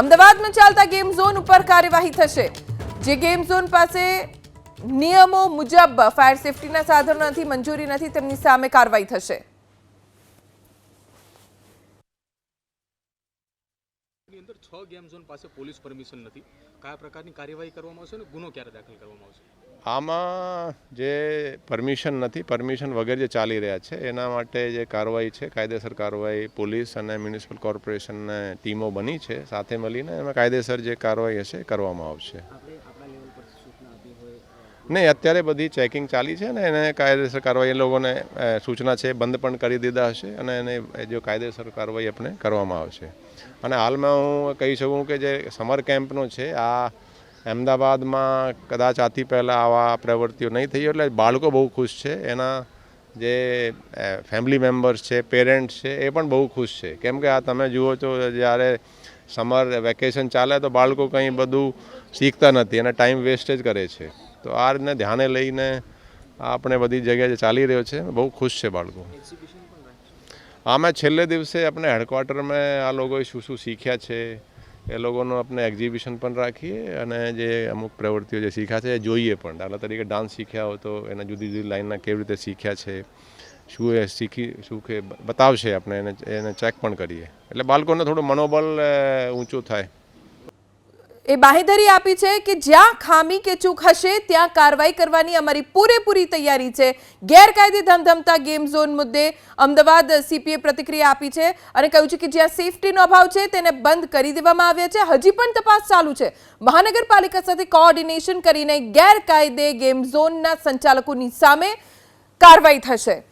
અમદાવાદમાં ચાલતા game zone ઉપર કાર્યવાહી થશે. જે ગેમ ઝોન પાસે નિયમો મુજબ ફાયર સેફટીના સાધનો નથી, મંજૂરી નથી, તેમની સામે કાર્યવાહી થશે. ની અંદર છ ગેમ ઝોન પાસે પોલીસ પરમિશન નથી. કયા પ્રકારની કાર્યવાહી કરવામાં આવશે અને ગુનો ક્યારે દાખલ કરવામાં આવશે? આમાં જે પરમિશન નથી પરમિશન વગર જે ચાલી રહ્યા છે એના માટે જે કાર્યવાહી છે કાયદેસર કાર્યવાહી પોલીસ અને મ્યુનિસિપલ કોર્પોરેશનની ટીમો બની છે. સાથે મળીને એમાં કાયદેસર જે કાર્યવાહી હશે કરવામાં આવશે. નહીં, અત્યારે બધી ચેકિંગ ચાલી છે ને, એને કાયદેસર કાર્યવાહી લોકોને સૂચના છે, બંધ પણ કરી દીધા હશે અને એને જો કાયદેસર કાર્યવાહી આપણે કરવામાં આવશે. અને હાલમાં હું કહી શકું કે જે સમર કેમ્પનો છે, આ અમદાવાદમાં કદાચ આથી પહેલાં આવા પ્રવૃત્તિઓ નહીં થઈ એટલે બાળકો બહુ ખુશ છે. એના જે ફેમિલી મેમ્બર્સ છે પેરેન્ટ્સ છે, એ પણ બહુ ખુશ છે. કેમ કે આ તમે જુઓ છો જ્યારે સમર વેકેશન ચાલે, તો બાળકો કંઈ બધું શીખતા નથી અને ટાઈમ વેસ્ટેજ કરે છે. તો આ રીતને ધ્યાને લઈને આપણે બધી જગ્યાએ જે ચાલી રહ્યો છે, બહુ ખુશ છે બાળકો. આમાં છેલ્લે દિવસે આપણે હેડક્વાર્ટરમાં આ લોકોએ શું શું શીખ્યા છે, એ લોકોનું આપણે એક્ઝિબિશન પણ રાખીએ અને જે અમુક પ્રવૃત્તિઓ જે શીખ્યા છે એ જોઈએ પણ. દાખલા તરીકે ડાન્સ શીખ્યા હોય તો એના જુદી જુદી લાઈનના કેવી રીતે શીખ્યા છે, શું એ શીખી, શું કે બતાવશે આપણે એને એને ચેક પણ કરીએ. એટલે બાળકોને થોડું મનોબળ ઊંચું થાય. એ બાહેધરી આપી છે કે જ્યાં ખામી કે ચૂક હશે, ત્યાં કાર્યવાહી કરવાની અમારી પૂરેપૂરી તૈયારી છે. ગેરકાયદે ધમધમતા ગેમ ઝોન મુદ્દે અમદાવાદ સીપીએ પ્રતિક્રિયા આપી છે અને કહ્યું છે કે જ્યાં સેફટીનો અભાવ છે, તેને બંધ કરી દેવામાં આવ્યા છે. હજી પણ તપાસ ચાલુ છે. મહાનગરપાલિકા સાથે કોઓર્ડિનેશન કરીને ગેરકાયદે ગેમ ઝોનના સંચાલકોની સામે કાર્યવાહી થશે.